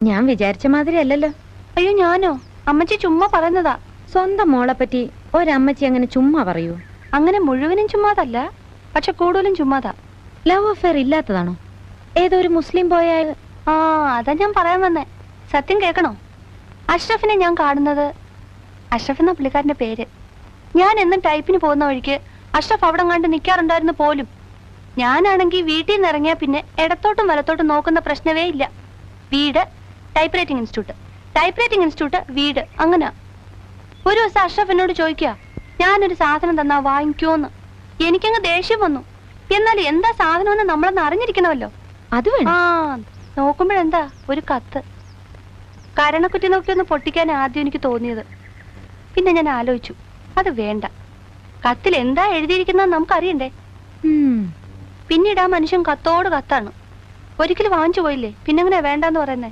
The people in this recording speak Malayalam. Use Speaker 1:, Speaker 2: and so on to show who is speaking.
Speaker 1: ഞാൻ വിചാരിച്ച മാതിരി അല്ലല്ലോ.
Speaker 2: അയ്യോ ഞാനോ? അമ്മച്ചി ചുമ്മാ പറയുന്നതാ.
Speaker 1: സ്വന്തം മോളെ പറ്റി ഒരമ്മച്ചി അങ്ങനെ ചുമ്മാ പറയൂ.
Speaker 2: അങ്ങനെ മുഴുവനും ചുമ്മാതല്ല പക്ഷെ കൂടുതലും ചുമ്മാതാ.
Speaker 1: Love affair ഇല്ലാത്തതാണോ? ഏതോ ഒരു മുസ്ലിം പോയാൽ
Speaker 2: ആ അതാ ഞാൻ പറയാൻ വന്നേ. സത്യം കേൾക്കണോ? അഷ്റഫിനെ ഞാൻ കാണുന്നത് അഷ്റഫ് എന്ന പുള്ളിക്കാരന്റെ പേര്. ഞാൻ എന്നും ടൈപ്പിന് പോകുന്ന വഴിക്ക് അഷ്റഫ് അവിടെ കണ്ട് നിൽക്കാറുണ്ടായിരുന്നു പോലും. ഞാനാണെങ്കിൽ വീട്ടിൽ നിന്ന് ഇറങ്ങിയാൽ പിന്നെ ഇടത്തോട്ടും വലത്തോട്ടും നോക്കുന്ന പ്രശ്നമേ ഇല്ല. വീട് type writing institute type writing institute വീട് അങ്ങനെ. ഒരു ദിവസം അഷ്റഫ് എന്നോട് ചോദിക്കുക ഞാനൊരു സാധനം തന്നാ വാങ്ങിക്കോന്ന് എനിക്കങ്ങ് ദേഷ്യം വന്നു. എന്നാൽ എന്താ സാധനം എന്ന് നമ്മളൊന്ന് അറിഞ്ഞിരിക്കണമല്ലോ?
Speaker 1: അത് വേണം
Speaker 2: ആ നോക്കുമ്പോഴെന്താ? ഒരു കത്ത്. കരണക്കുറ്റി നോക്കി ഒന്ന് പൊട്ടിക്കാൻ ആദ്യം എനിക്ക് തോന്നിയത്. പിന്നെ ഞാൻ ആലോചിച്ചു അത് വേണ്ട. കത്തിൽ എന്താ എഴുതിയിരിക്കുന്നത് നമുക്കറിയണ്ടേ. പിന്നീട് ആ മനുഷ്യൻ കത്തോട് കത്താണ്. ഒരിക്കലും വാങ്ങിച്ചു പോയില്ലേ? പിന്നെ എങ്ങനെ വേണ്ടെന്ന് പറയുന്നേ?